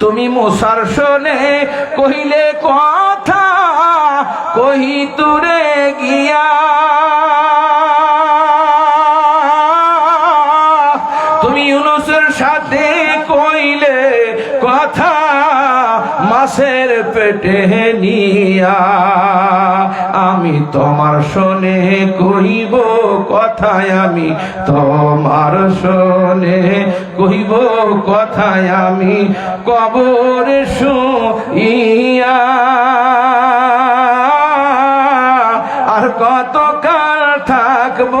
তুমি মুসার শোনে কহিলে কথা, কহি তুরে গিয়া। তুমি ইউনুসের সাথে কইলে কথা মাসের পেটে নিয়া। আমি তোমার শোনে কহিব কথায় আমি তোমার শোনে কহিব কথায় আমি কবর শুইয়া। আর কতকাল থাকব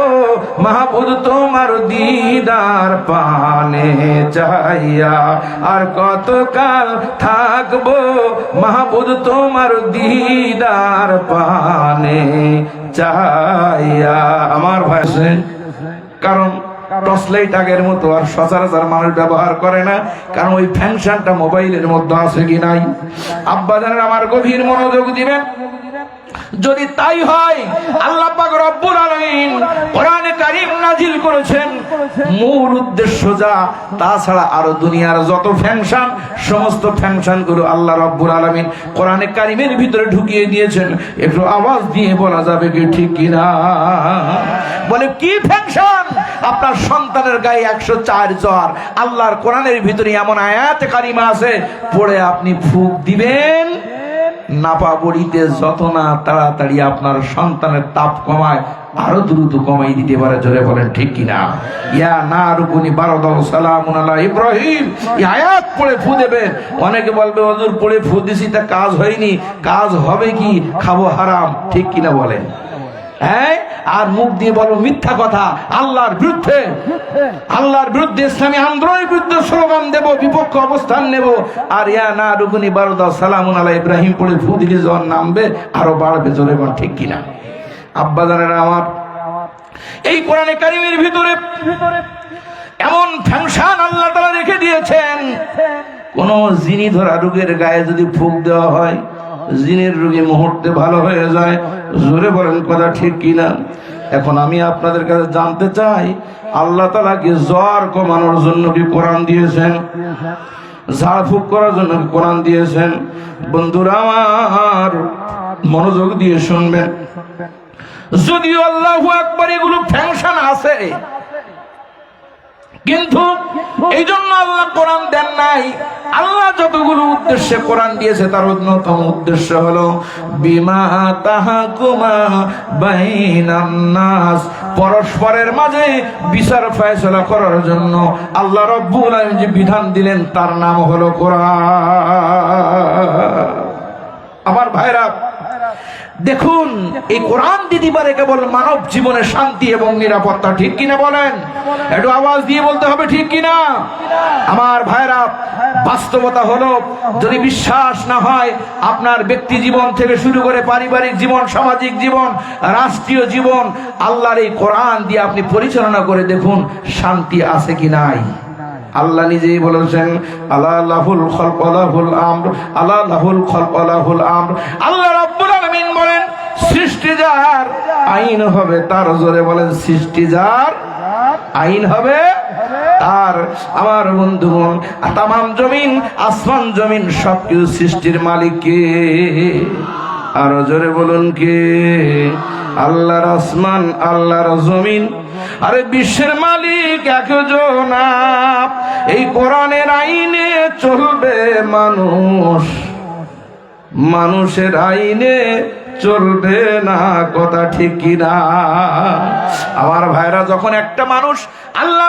মাহবুদ তোমার দিদার পানে চাইয়া আর কতকাল থাকব মাহবুদ তোমার দিদার পানে চাইয়া আমার ভাষে কারণ টর্চ লাইট আগের মতো আর সচরাচর মানুষ ব্যবহার করে না, কারণ ওই ফ্যাংশনটা মোবাইলের মধ্যে আছে কি নাই? আব্বা জানেন আমার গভীর মনোযোগ দিবেন। যদি তাই হয়, আল্লাহ রব্বুল আলামিন কোরআনে কারীম নাজিল করেছেন। মূল উদ্দেশ্য যা, তাছাড়া আরও দুনিয়ার যত ফ্যাংশন সমস্ত ফ্যাংশনগুলো আল্লাহ রব্বুল আলামিন কোরআনে কারীমের ভিতরে ঢুকিয়ে দিয়েছেন। একটু আওয়াজ দিয়ে বলা যাবে কি ঠিক কিনা? বলে, কি ফ্যাংশন আপনার সন্তানের গায়ে একশো চার জ্বর। আল্লাহর কোরআনের ভিতরে এমন আয়াত কারিমা আছে, পড়ে আপনি ফুক দিবেন। নাপা বড়িতে যত না তাড়াতাড়ি আপনার সন্তানের তাপ কমায়, আরও দ্রুত কমাই দিতে পারে, জোরে বলেন, ঠিক কিনা? ইয়া না রুকুনি বারদাল সালাম ইব্রাহিম। আয়াত পড়ে ফু দেবেন। অনেকে বলবে, হজুর, পড়ে ফু দিছি, তা কাজ হয়নি। কাজ হবে কি? খাব হারাম। ঠিক কিনা বলেন? হ্যাঁ? আর মুখ দিয়ে বলো মিথ্যা কথা। আল্লাহর বিরুদ্ধে। আল্লাহর বিরুদ্ধে ইসলামী আন্দোলনের বিরুদ্ধে স্লোগান দেব বিপক্ষ অবস্থান নেব। আর ইয়া না রুগুনি বারুদা সালামুন আলা ইব্রাহিম পড়ে ফু দিলে যখন নামবে আরও বাড়বে জোরে ঠিক কিনা? আব্বা জানেন আমার এই কোরআনে কারিমের ভিতরে এমন ফ্যাংশন আল্লাহ তারা রেখে দিয়েছেন। কোন জিনি ধরা রোগের গায়ে যদি ফুক দেওয়া হয় জিনের রোগী মুহূর্তে ভালো হয়ে যায়। জোরে বলেন, কথা ঠিক কিনা? এখন আমি আপনাদের কাছে জানতে চাই, আল্লাহ তালা কি জ্বর কমানোর জন্য কি কোরআন দিয়েছেন? ঝাড়ফুঁক করার জন্য কোরআন দিয়েছেন? বন্ধুরা আমার মনোযোগ দিয়ে শুনবেন। যদিও আল্লাহ একবার এগুলো ফ্যাংশন আছে কিন্তু এই জন্য আল্লাহ কোরআন দেন নাই। আল্লাহ যতগুলো উদ্দেশ্যে কোরআন দিয়েছে, তার অন্যতম উদ্দেশ্য হলো, বিমা তাহাকুমা বাইনান নাস। পরস্পরের মাঝে বিচার ফয়সলা করার জন্য আল্লাহ রব্বুল যে বিধান দিলেন, তার নাম হলো কোরআন। আমার ভাইরা দেখুন, এই কোরআন দিতে পারে কেবল মানব জীবনের শান্তি এবং নিরাপত্তা, ঠিক কিনা বলেন? একটু আওয়াজ দিয়ে বলতে হবে, ঠিক কিনা? আমার ভাইরা, বাস্তবতা হলো, যদি বিশ্বাস না হয়, আপনার ব্যক্তি জীবন থেকে শুরু করে পারিবারিক জীবন, সামাজিক জীবন, রাষ্ট্রীয় জীবন, আল্লাহর এই কোরআন দিয়ে আপনি পরিচালনা করে দেখুন, শান্তি আছে কি নাই? আল্লাহ নিজেই বলেছেন, আল্লাহ লাহুল খলক লাহুল আমর, আল্লাহ লাহুল আল্লাহ রাব্বুল সৃষ্টি যার আইন হবে তার জোরে বলেন সৃষ্টি যার আইন হবে তার। আমার বন্ধুগণ তাম জমিন, আসমান জমিন, সবকিছু সৃষ্টির মালিক কে? আরও জোরে বলুন কে? আল্লাহর আসমান, আল্লাহর জমিন। আরে বিশ্বের মালিক একজন এই কোরআনের আইনে চলবে মানুষ। মানুষের আইনে চলবে না, কথা ঠিক কিনা? আমার ভাইরা, যখন একটা মানুষ আল্লাহ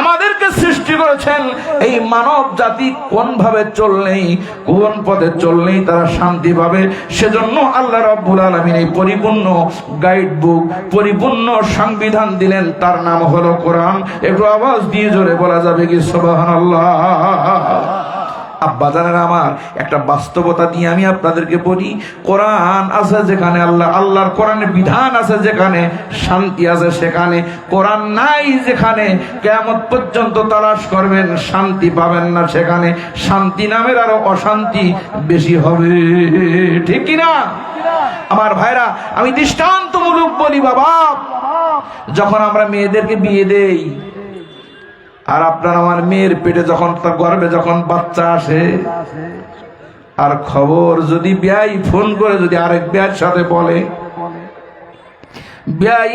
আমাদেরকে সৃষ্টি করেছেন, এই মানব জাতি কোন ভাবে চললেই, কোন পথে চললেই তারা শান্তি পাবে? সেজন্য আল্লাহ রাব্বুল আলামিন এই পরিপূর্ণ গাইড বুক পরিপূর্ণ সংবিধান দিলেন। তার নাম হলো কোরআন। একটু আওয়াজ দিয়ে জোরে বলা যাবে কি? সুবহানাল্লাহ। আব্বাজানের আমার একটা বাস্তবতা দিয়ে আমি আপনাদেরকে বলি। কোরআন আছে যেখানে আল্লাহ, আল্লাহর কোরআনের বিধান আছে যেখানে, শান্তি আছে সেখানে। কোরআন নাই যেখানে কেমন পর্যন্ত তালাশ করবেন, শান্তি পাবেন না সেখানে। শান্তি নামের আরও অশান্তি বেশি হবে। ঠিক কিনা? আমার ভাইরা, আমি দৃষ্টান্তমূলক বলি বাবা, যখন আমরা মেয়েদেরকে বিয়ে দেই আর আপনার আমার মেয়ের পেটে যখন তার গর্ভে যখন বাচ্চা আসে, আর খবর যদি ব্যয় ফোন করে যদি আরেক ব্যয়ের সাথে বলে ব্যয়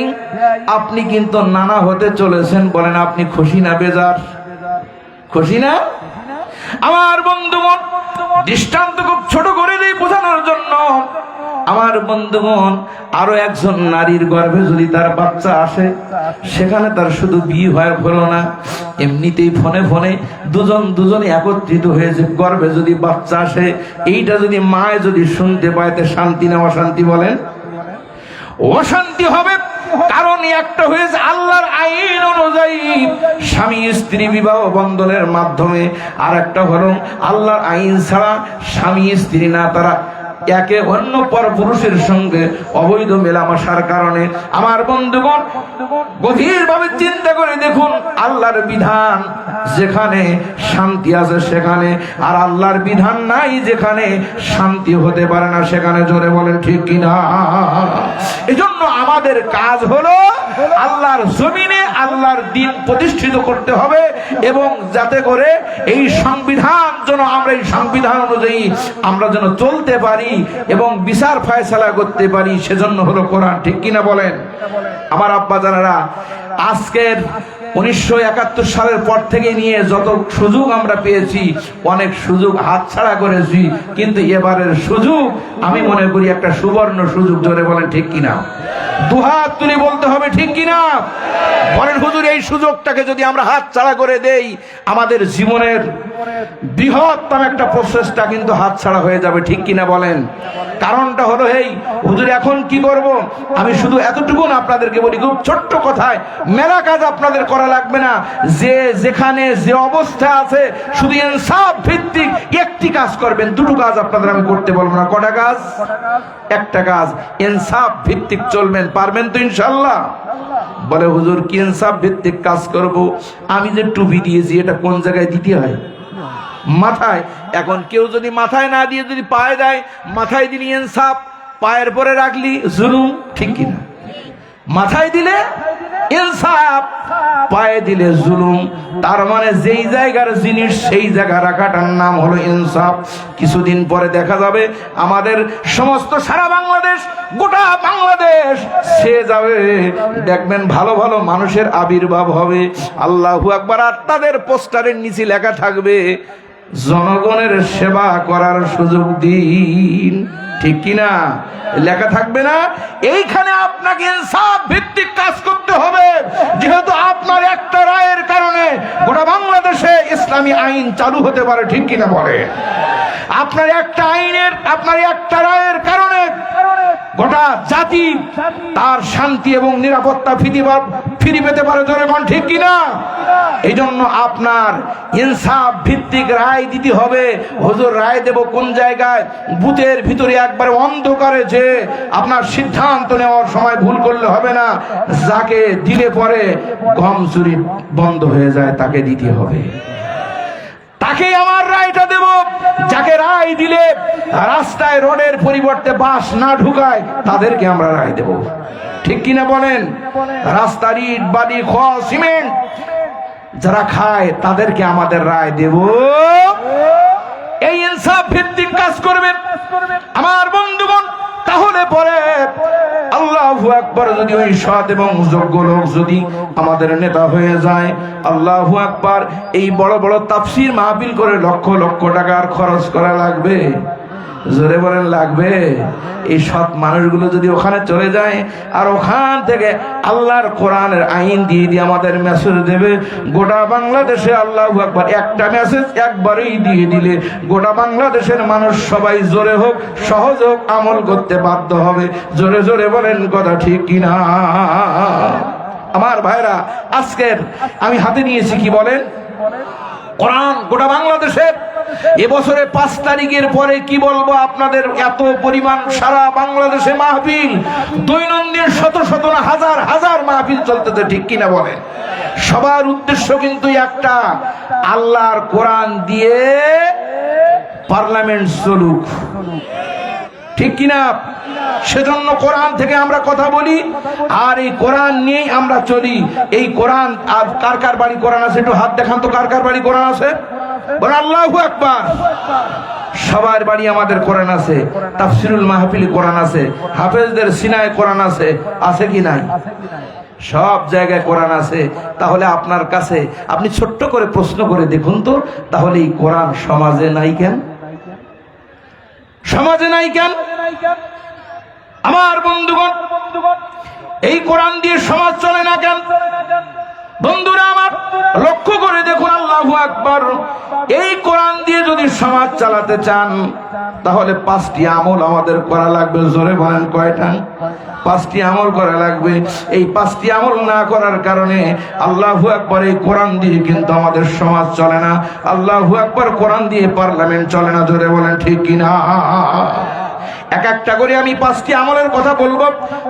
আপনি কিন্তু নানা হতে চলেছেন, বলেন আপনি খুশি না বেজার? খুশি না? আমার বন্ধুগণ, দৃষ্টান্ত খুব ছোট করে দিই বোঝানোর জন্য আমার বন্ধুগণ, আরও একজন নারীর গর্ভে যদি তার বাচ্চা আসে, সেখানে তার শুধু বিয়ে হয় হলো না। এমনিতেই ফোনে ফোনে দুজন দুজনে একত্রিত হয়েছে গর্ভে যদি বাচ্চা আসে, এইটা যদি মায় যদি শুনতে পায় শান্তি না অশান্তি বলেন? অশান্তি হবে, কারণ একটা হয়েছে আল্লাহর আইন অনুযায়ী স্বামী স্ত্রী বিবাহ বন্ধনের মাধ্যমে আর একটা হলো আল্লাহর আইন ছাড়া স্বামী স্ত্রী না, তারা একে অন্য পর পুরুষের সঙ্গে অবৈধ মেলামশার কারণে আমার বন্ধুগণ গভীরভাবে চিন্তা করে দেখুন, আল্লাহর বিধান যেখানে শান্তি আছে সেখানে, আর আল্লাহর বিধান নাই যেখানে শান্তি হতে পারে না সেখানে জোরে বলেন ঠিক কিনা? এজন্য আমাদের কাজ হলো আল্লাহর জমিনে আল্লাহর দিন প্রতিষ্ঠিত করতে হবে এবং যাতে করে এই সংবিধান যেন আমরা এই সংবিধান অনুযায়ী আমরা যেন চলতে পারি এবং বিচার ফায়সালা করতে পারি, সেজন্য হলো কোরআন। ঠিক কিনা বলেন? আমার আব্বা জানারা, আজকের উনিশশো একাত্তর সালের পর থেকে নিয়ে যত সুযোগ আমরা পেয়েছি, অনেক সুযোগ হাতছাড়া করেছি, কিন্তু এবারের সুযোগ আমি মনে করি একটা সুবর্ণ সুযোগ ধরে বলেন ঠিক কিনা? দুহাত তুলে বলতে হবে ঠিক কিনা? বলেন হুজুর, এই সুযোগটাকে যদি আমরা হাত ছাড়া করে দেই, আমাদের জীবনের বৃহত্তম একটা প্রসেসটা কিন্তু হাত ছাড়া হয়ে যাবে, ঠিক কিনা বলেন? কারণটা হলো এই, হুজুর, এখন কি করব? আমি শুধু এতটুকুন আপনাদেরকে বলি, খুব ছোট্ট কথায়, মেলা কাজ আপনাদের করা লাগবে না। যে যেখানে যে অবস্থা আছে, শুধু ইনসাফ ভিত্তিক একটি কাজ করবেন। দুটো কাজ আপনাদের আমি করতে বলব না। কটা কাজ? একটা কাজ। ইনসাফ ভিত্তিক চলবেন। পারবেন তো ইনশাল্লাহ বলে, হুজুর, কি ইনসাফ ভিত্তিক কাজ করব? আমি যে টুপি দিয়েছি, এটা কোন জায়গায় দিতে হয়? মাথায়। এখন কেউ যদি মাথায় না দিয়ে যদি পায়ে দেয়, মাথায় দিলি ইনসাফ, পায়ের পরে রাখলি, জুলুম, ঠিক কিনা? মাথায় দিলে ইনসাফ, পায়ে দিলে জুলুম। তার মানে যেই জায়গার জিনিস, সেই জায়গা রাখাটার নাম হলো ইনসাফ। কিছুদিন পরে দেখা যাবে আমাদের সমস্ত সারা বাংলাদেশ, গোটা বাংলাদেশ সে যাবে। দেখবেন ভালো ভালো মানুষের আবির্ভাব হবে। আল্লাহু আকবার, আর তাদের পোস্টারের নিচে লেখা থাকবে, জনগণের সেবা করার সুযোগ দিন। ঠিক কিনা? লেখা থাকবে না? এইখানে আপনাকে ইনসাফ ভিত্তিক কাজ করতে হবে। যেহেতু আপনার একটা রায়ের কারণে গোটা বাংলাদেশে ইসলামী আইন চালু হতে পারে, ঠিক কিনা বলে? আপনার একটা আইনের, আপনার একটা রায়ের কারণে গোটা জাতি তার শান্তি এবং নিরাপত্তা ফিরি ফিরি পেতে পারে জনগণ, ঠিক কিনা? এই জন্য আপনার ইনসাফ ভিত্তিক রায় দিতে হবে। হুজুর, রায় দেব কোন জায়গায়? বুথের ভিতরে একবারে অন্ধকারে যে আপনার সিদ্ধান্ত নেওয়ার সময় ভুল করলে হবে না। যাকে দিলে পরে গম চুরি বন্ধ হয়ে যায়, তাকে দিতে হবে। তাকে আমার রায়টা দেব। যাকে রায় দিলে রাস্তায় রোডের পরিবর্তে বাস না ঢুকায় তাদেরকে আমরা রায় দেব। ঠিক কিনা বলেন? রাস্তার ইট, বালি খ সিমেন্ট যারা খায় তাদেরকে আমাদের রায় দেব। এই ইনসাফ ভিত্তিক কাজ করবেন। যদি ওই সৎ এবং যোগ্য লোক যদি আমাদের নেতা হয়ে যায়, আল্লাহ আকবার, এই বড় বড় তাফসির মাহবিল করে লক্ষ লক্ষ টাকার খরচ করা লাগবে। জোরে বলেন, লাগবে? এই সৎ মানুষগুলো যদি ওখানে চলে যায়, আর ওখান থেকে আল্লাহর কোরআনের আইন দিয়ে দিয়ে আমাদের মেসেজ দেবে, গোটা বাংলাদেশে আল্লাহ একবার একটা মেসেজ একবারই দিয়ে দিলে, গোটা বাংলাদেশের মানুষ সবাই জোরে হোক, সহজ হোক, আমল করতে বাধ্য হবে। জোরে জোরে বলেন, কথা ঠিক কিনা আমার ভাইরা, আজকের আমি হাতে নিয়েছি কি বলেন? কোরআন গোটা বাংলাদেশের এবছরে পাঁচ তারিখের পরে কি বলব আপনাদের এত পরিমাণ সারা বাংলাদেশে মাহফিল? দৈনন্দিন শত শত হাজার হাজার মাহফিল চলতেছে, ঠিক কিনা বলে? সবার উদ্দেশ্য কিন্তু একটা, আল্লাহর কোরআন দিয়ে পার্লামেন্ট চলুক। ঠিক কিনা? সেজন্য কোরআন থেকে আমরা কথা বলি, আর এই কোরআন নিয়েই আমরা চলি। এই কোরআন, আর কার কার বাড়ি কোরআন আছে? একটু হাত দেখান তো, কার কার বাড়ি কোরআন আছে? বলে আল্লাহু আকবার। সবার বাড়ি আমাদের কোরআন আছে, তাফসিরুল মাহফিলি কোরআন আছে, হাফেজদের সিনায় কোরআন আছে আছে কি নাই? সব জায়গায় কোরআন আছে। তাহলে আপনার কাছে, আপনি ছোট্ট করে প্রশ্ন করে দেখুন তো, তাহলে এই কোরআন সমাজে নাই কেন? সমাজে নাই কেন? আমার বন্ধুগণ, এই কোরআন দিয়ে সমাজ চলে না কেন? বন্ধুরা আমার, লক্ষ্য করে দেখুন, আল্লাহু আকবার। এই কোরআন দিয়ে যদি সমাজ চালাতে চান, তাহলে পাঁচটি আমল আমাদের করা লাগবে, জোরে বলেন কয়টা? পাঁচটি আমল করা লাগবে। এই পাঁচটি আমল না করার কারণে আল্লাহু আকবার এই কোরআন দিয়ে কিন্তু আমাদের সমাজ চলে না। আল্লাহু আকবার কোরআন দিয়ে পার্লামেন্ট চলে না, জোরে বলেন ঠিক কিনা এক একটা করে আমি পাঁচটি আমলের কথা বলব,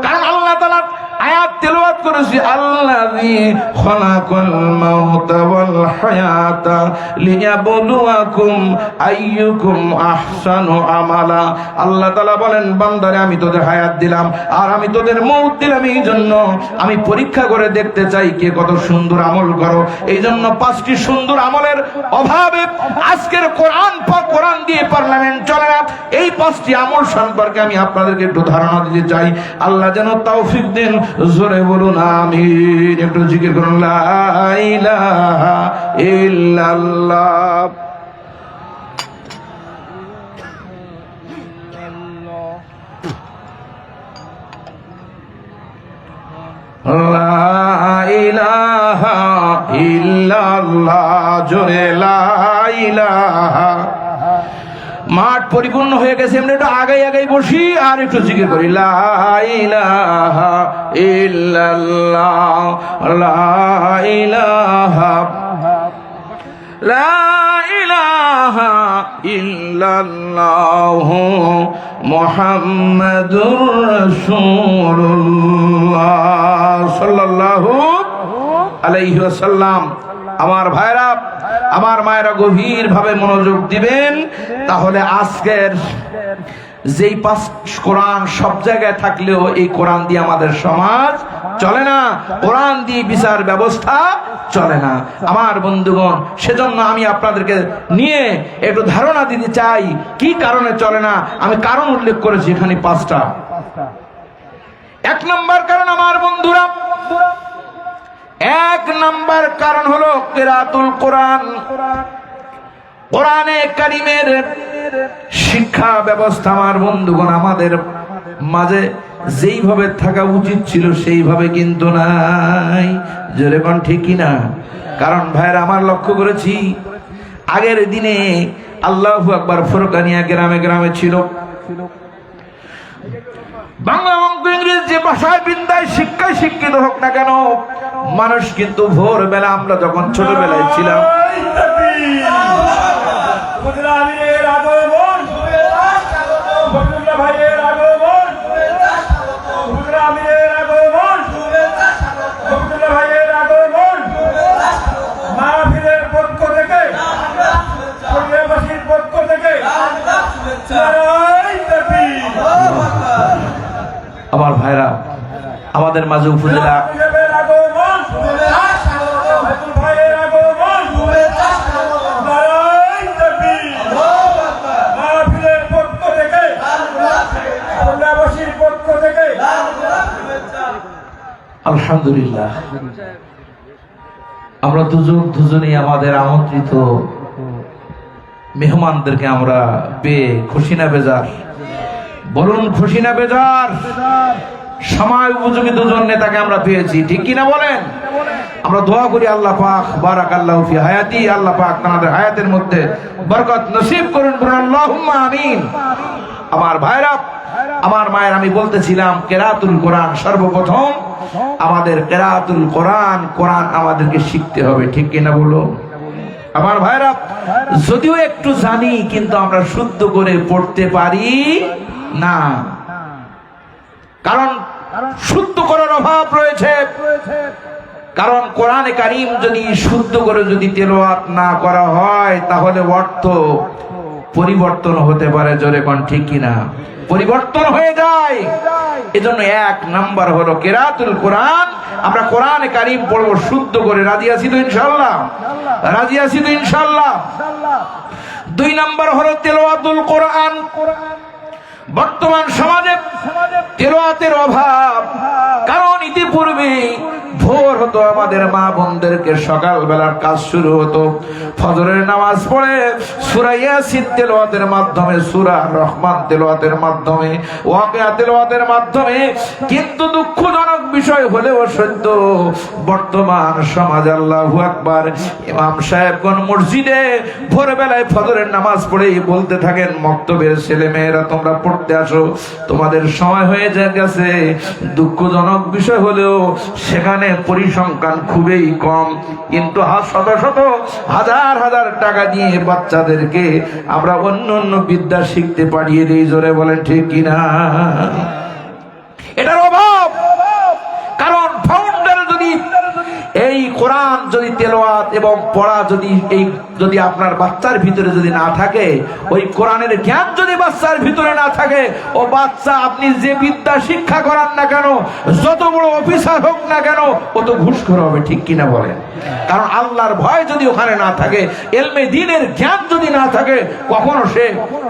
কারণ আল্লাহ তালা আয়াত তেলাওয়াত করেছি, আল্লাযী খলাকাল মাউতা ওয়াল হায়াতা লিয়াবলুয়াকুম আইয়ুকুম আহসানু আমালা। আল্লাহ তাআলা বলেন, বান্দারে, আমি তোদের হায়াত দিলাম, আর আমি তোদের মৌত দিলাম এই জন্য। আমি পরীক্ষা করে দেখতে চাই কে কত সুন্দর আমল করো। এই জন্য পাঁচটি সুন্দর আমলের অভাবে আজকের কোরআন কোরআন দিয়ে পার্লামেন্ট চলে না। এই পাঁচটি আমল সম্পর্কে আমি আপনাদেরকে একটু ধারণা দিতে চাই। আল্লাহ যেন তৌফিক দেন জোরে বলুন আমিন। একটু জিকির করুন ইল্লাল্লাহ। ইল্লাল্লাহ। জোরে লা ইলাহা মাঠ পরিপূর্ণ হয়ে গেছে এমনি একটু আগে আগাই বসি আর একটু জিকির করি। লা ইলাহা ইল্লাল্লাহ, লা ইলাহা লা ইলাহা ইল্লাল্লাহ আমার ভাইরা, আমার মায়েরা গভীর ভাবে মনোযোগ দিবেন। তাহলে আজকের যেই পাঁচ কোরআন সব জায়গায় থাকলেও এই কোরআন দিয়ে আমাদের সমাজ চলে না, কোরআন দিয়ে বিচার ব্যবস্থা চলে না। আমার বন্ধুগণ, সেজন্য আমি আপনাদেরকে নিয়ে একটু ধারণা দিতে চাই, কি কারণে চলে না? আমি কারণ উল্লেখ করেছি এখানে পাঁচটা। এক নম্বর কারণ আমার বন্ধুরা এক নাম্বার কারণ হলো কেরাতুল কোরআন। কোরআনে কারিমের শিক্ষা ব্যবস্থা আমার বন্ধুগণ, আমাদের মাঝে যেইভাবে থাকা উচিত ছিল সেইভাবে কিন্তু নাই। যেরকম ঠিকই না? কারণ ভাইয়ের, আমার লক্ষ্য করেছি, আগের দিনে আল্লাহ আকবার ফোরকানিয়া গ্রামে গ্রামে ছিল। বাংলা অঙ্ক ইংরেজি যে ভাষায় বিদ্যায় শিক্ষায় শিক্ষিত হোক না কেন মানুষ কিন্তু ভোরবেলা আমরা যখন ছোটবেলায় ছিলাম। আমার ভাইরা আমাদের মাঝে উপজেলা আলহামদুলিল্লাহ। আমরা দুজন, দুজনেই আমাদের আমন্ত্রিত মেহমানদেরকে আমরা পেয়ে খুশি না বেজার। বলুন, খুশি না বেজার? সময় উপযোগী দুজন নেতাকে আমরা পেয়েছি, ঠিক কিনা বলেন? আমরা দোয়া করি আল্লাহ পাক বারাক আল্লাহ ফি হায়াতি, আল্লাহ পাক তাদের হায়াতের মধ্যে বরকত নসিব করুন আল্লাহুম্মা আমিন। আমার ভাইরা আমার মায়ের আমি বলতেছিলাম, কেরাতুল কোরআন সর্বপ্রথম। আমাদের কেরাতুল কোরআন কোরআন আমাদেরকে শিখতে হবে, ঠিক কিনা বলো? আমার ভাইরা, যদিও একটু জানি, কিন্তু আমরা শুদ্ধ করে পড়তে পারি না। কারণ শুদ্ধ করার অভাব রয়েছে। কারণ কোরআনে কারিম যদি শুদ্ধ করে যদি তেলাওয়াত না করা হয়, তাহলে অর্থ পরিবর্তন হতে পারে জোরে কোন ঠিক কিনা? পরিবর্তন হয়ে যায়। এজন্য এক নাম্বার হলো কেরাতুল কোরআন। আমরা কোরআনে কারিম পড়ব, শুদ্ধ করে। রাজি আছি তো ইনশাল্লাহ রাজি আছি তো ইনশাল্লাহ দুই নাম্বার হলো তেলোয়াতুল কোরআন। বর্তমান সমাজে তেলোয়াতের অভাব। কারণ ইতিপূর্বে ভোর হতো, আমাদের মা বোনদেরকে সকাল বেলার কাজ শুরু হতো। ফজরের নামাজ পড়ে সুরা ইয়াসিন তেলোয়াতের মাধ্যমে, সুরা রহমান তেলাওয়াতের মাধ্যমে, ওয়াকিয়া তেলাওয়াতের মাধ্যমে। কিন্তু দুঃখজনক বিষয় হলেও সত্য, বর্তমান সমাজ আল্লাহু আকবার, ইমাম সাহেব কোন মসজিদে ভোরবেলায় ফজরের নামাজ পড়েই বলতে থাকেন, মক্তবের ছেলে মেয়েরা তোমরা পড়তে আসো, তোমাদের সময় হয়ে যা গেছে। দুঃখজনক বিষয় হলেও সেখানে পরিসংখ্যান খুবই কম। কিন্তু শত শত হাজার হাজার টাকা দিয়ে বাচ্চাদেরকে আমরা অন্য অন্য বিদ্যা শিখতে পাঠিয়ে দিই, জোরে বলেন ঠিক কিনা? এটার অভাব কারণ ফাউন্ডার যদি এই কোরআন যদি তেলোয়াত এবং পড়া যদি এই যদি আপনার বাচ্চার ভিতরে যদি না থাকে, ওই কোরআনের জ্ঞান যদি বাচ্চার ভিতরে না থাকে, ও বাচ্চা আপনি যে বিদ্যা শিক্ষা করান না কেন, যত বড় অফিসার হোক না কেন, ও তো ঘুষখোর হবে, ঠিক কিনা বলেন? কারণ আল্লাহর ভয় যদি ওখানে না থাকে, এলমে দিনের জ্ঞান যদি না থাকে, কখনো সে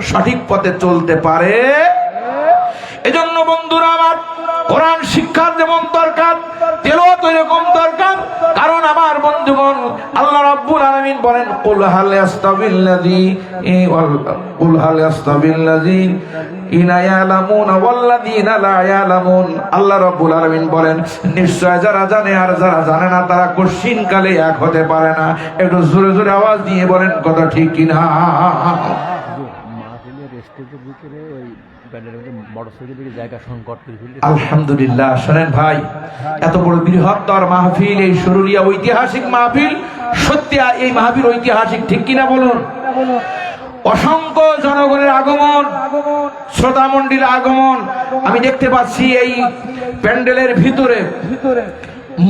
সঠিক পথে চলতে পারে? এজন্য বন্ধুরা আমার, কোরআন শিক্ষার যেমন দরকার তেলও তো এরকম দরকার কারণ আমার বন্ধুগণ আল্লাহ রাব্বুল আলামিন বলেন, কুল হাল ইয়াস্তাবিল্লাযী কুল হাল ইয়াস্তাবিল্লাযী ইনা ইয়ালামুন ওয়াল্লাযীনা লা ইয়ালামুন। আল্লাহ রাব্বুল আলামিন বলেন, নিশ্চয় যারা জানে আর যারা জানে না, তারা কঠিন কালে এক হতে পারে না। একটু জোরে জোরে আওয়াজ দিয়ে বলেন, কথা ঠিক কিনা? মাহফিলের স্টেজের ভিতরে ব্যান্ডের মধ্যে আলহামদুলিল্লাহ, শোনেন ভাই, এত বড় বৃহত্তর মাহফিল, এই সরুলিয়া ঐতিহাসিক মাহফিল, সত্যি এই মাহফিল ঐতিহাসিক ঠিক কিনা বলুন? অসংখ্য জনগণের আগমন শ্রোতা মন্ডির আগমন, আমি দেখতে পাচ্ছি এই প্যান্ডেলের ভিতরে,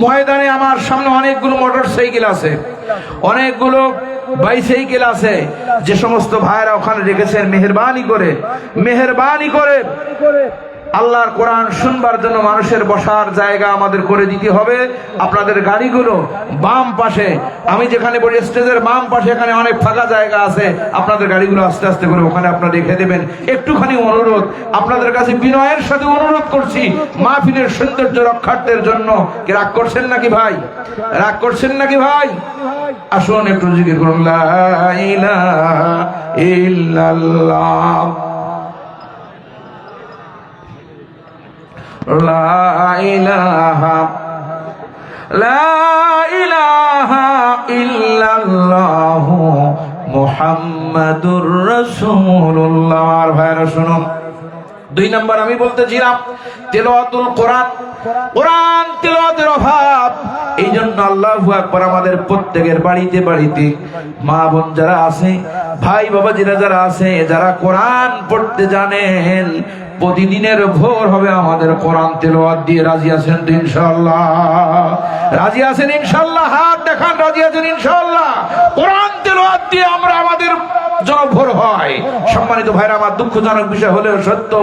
ময়দানে আমার সামনে অনেকগুলো মোটর সাইকেল আছে। অনেকগুলো বাইসাইকেল ক্লাসে যে সমস্ত ভাইরা ওখানে রেখেছেন মেহরবানি করে মেহরবানি করে আল্লাহর কোরআন শুনবার জন্য মানুষের বসার জায়গা আমাদের করে দিতে হবে। আপনাদের গাড়িগুলো বাম পাশে, আমি যেখানে বলি স্টেজের বাম পাশে এখানে অনেক ফাঁকা জায়গা আছে, আপনাদের গাড়িগুলো আস্তে আস্তে করে ওখানে আপনারা রেখে দেবেন। একটুখানি অনুরোধ, আপনাদের কাছে বিনয়ের সাথে অনুরোধ করছি, মাহফিলের সৌন্দর্য রক্ষার্থের জন্য। কি রাগ করছেন নাকি ভাই? রাগ করছেন নাকি ভাই? আসুন একটু জিজ্ঞেস করুন لا إله لا إله إلا الله মুহাম্মাদুর রাসূলুল্লাহ আর ভাইরা শুনুন দুই নম্বর আমি বলতেছিলাম তেলাওয়াতুল কোরআন। কোরআন তেলাওয়াতের অভাব। এই জন্য আল্লাহু আকবার আমাদের প্রত্যেকের বাড়িতে বাড়িতে মা বোন যারা আছে, ভাই বাবা যারা যারা আছে, যারা কোরআন পড়তে জানেন, প্রতিদিনের ভোর হবে আমাদের কোরআন তেলাওয়াত দিয়ে রাজি আছেন তো রাজি আছেন ইনশাআল্লাহ? হাত দেখান, রাজি আছেন ইনশাআল্লাহ? কোরআন তেলাওয়াত দিয়ে আমরা আমাদের জনভোর হয়। সম্মানিত ভাইরা, আমার দুঃখজনক বিষয় হলেও সত্য,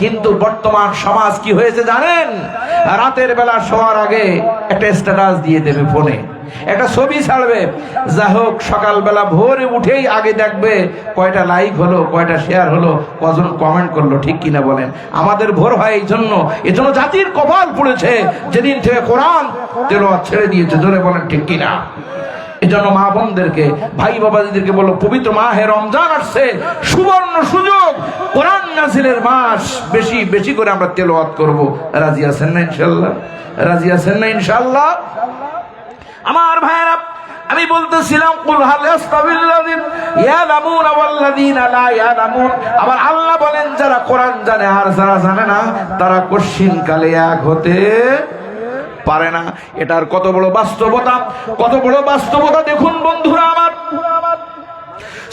কিন্তু বর্তমান সমাজ কি হয়েছে জানেন? রাতের বেলা শোয়ার আগে একটা স্ট্যাটাস দিয়ে দেবে ফোনে। একটা ছবি ছাড়বে। যা হোক, সকালবেলা ভোরে উঠেই আগে দেখবে কয়টা লাইক হলো, কয়টা শেয়ার হলো, কজন কমেন্ট করল, ঠিক কিনা বলেন? আমাদের ভোর হয় এই জন্য এই জন্য জাতির কপাল পড়েছে। যেদিন থেকে কোরআন তেলোয়াত ছেড়ে দিয়েছে, জোরে বলেন ঠিক কিনা? এই জন্য মা বোনদেরকে, ভাই বাবাজিদেরকে বলো, পবিত্র মাহে রমজান আসছে, সুবর্ণ সুযোগ। কোরআন নাজিলের মাস, বেশি বেশি করে আমরা তেলাওয়াত করব। রাজি আছেন না ইনশাআল্লাহ? রাজি আছেন না ইনশাআল্লাহ? আমার ভাইরা আমি বলতেছিলাম, কুল হাল ইয়াস্তাবিল্লাযিন ইয়ালামুন ওয়াল্লাযিনা লা ইয়ালামুন। আবার আল্লাহ বলেন, যারা কোরআন জানে আর যারা জানে না, তারা কশিন কালে এক হতে পারে না। এটার কত বড় বাস্তবতা? কত বড় বাস্তবতা? দেখুন বন্ধুরা আমার।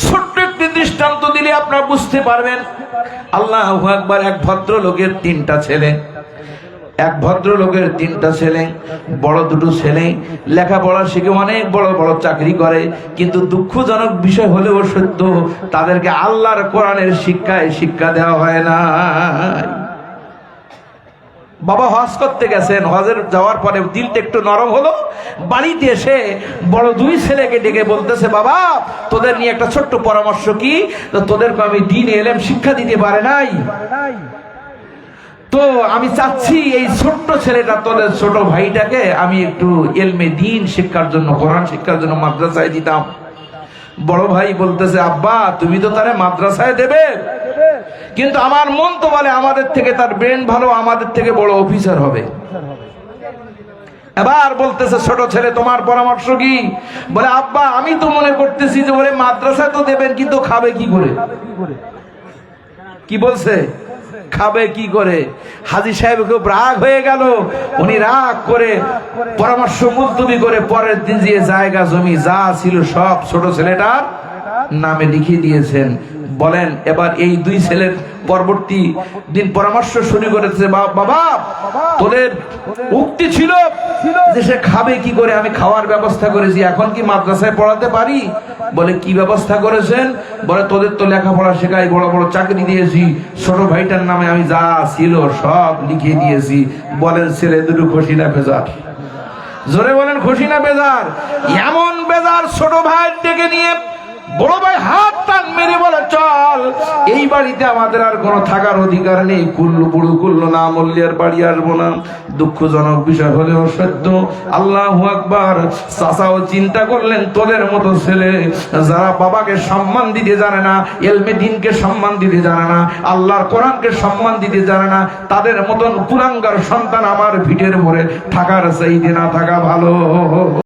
ছোট্ট একটি দৃষ্টান্ত দিলে আপনারা বুঝতে পারবেন। আল্লাহ একবার এক ভদ্র লোকের তিনটা ছেলে। এক ভদ্রলোকের তিনটা ছেলে, বড় দুটো ছেলে। লেখাপড়া শিখে অনেক বড় বড় চাকরি করে, কিন্তু দুঃখজনক বিষয় হলেও সত্য, তাদেরকে আল্লাহর কোরআনের শিক্ষায় শিক্ষা দেওয়া হয় না বাবা হজ করতে গেছেন, হজের যাওয়ার পরে দিলটা একটু নরম হলো, বাড়িতে এসে বড় দুই ছেলেকে ডেকে বলতেছে, বাবা, তোদের নিয়ে একটা ছোট্ট পরামর্শ কি? তোদেরকে আমি দিন এলেম শিক্ষা দিতে পারে নাই। তো আমি চাচ্ছি এই ছোট্ট ছেলেটা, তোদের ছোট ভাইটাকে আমি একটু এলমে দিন শিক্ষার জন্য, কোরআন শিক্ষার জন্য মাদ্রাসায় দিতাম। বড় ভাই বলতেছে, আব্বা, তুমি তো তারে মাদ্রাসায় দেবে। কিন্তু আমার মন তো বলে আমাদের থেকে তার ব্রেন ভালো, আমাদের থেকে বড় অফিসার হবে। এবার বলতেছে, ছোট ছেলে, তোমার পরামর্শ কি? বলে, আব্বা, আমি তো মনে করতেছি যে ওরে মাদ্রাসায় তো দেবেন, কিন্তু খাবে কি করে? কি বলছে? খাবে কি করে? হাজি সাহেব খুব রাগ হয়ে গেল। উনি রাগ করে পরামর্শ মুলতবি করে পরের দিন যে জায়গা, জমি যা ছিল সব ছোট ছেলেটার নামে লিখিয়ে দিয়েছেন। বলেন, এবার এই দুই ছেলের পরবর্তী দিন পরামর্শ শুরু করেছে "বা- বাবা, তোদের উক্তি ছিল যে সে খাবে কি করে? আমি খাওয়ার ব্যবস্থা করেছি, এখন কি মাদ্রাসায় পড়াতে পারি? বলে, কি ব্যবস্থা করেছেন? বলে, তোদের তো লেখাপড়া শেখাই, বড় বড় চাকরি দিয়েছি, ছোট ভাইটার নামে আমি যা ছিল সব লিখে দিয়েছি। বলেন, ছেলে দুটো খুশি না বেজার? জোরে বলেন, খুশি না বেজার? এমন বেজার ছোট ভাই ডেকে নিয়ে বড় ভাই, হাত টান মেরে বলে, চল, এই বাড়িতে আমাদের আর কোনো থাকার অধিকার নেই। কুল্লু পুড়ু কুল্লু না মল্লিয়ার বাড়ি আসব না। দুঃখজনক বিষয় হলেও সত্য আল্লাহ আকবার। চাচাও চিন্তা করলেন, তোদের মতো ছেলে যারা বাবাকে সম্মান দিতে জানে না, এলমে দিনকে সম্মান দিতে জানে না, আল্লাহর কোরআনকে সম্মান দিতে জানে না, তাদের মতন কুলাঙ্গার সন্তান আমার ভিটের ভরে থাকার চাইতে না থাকা ভালো।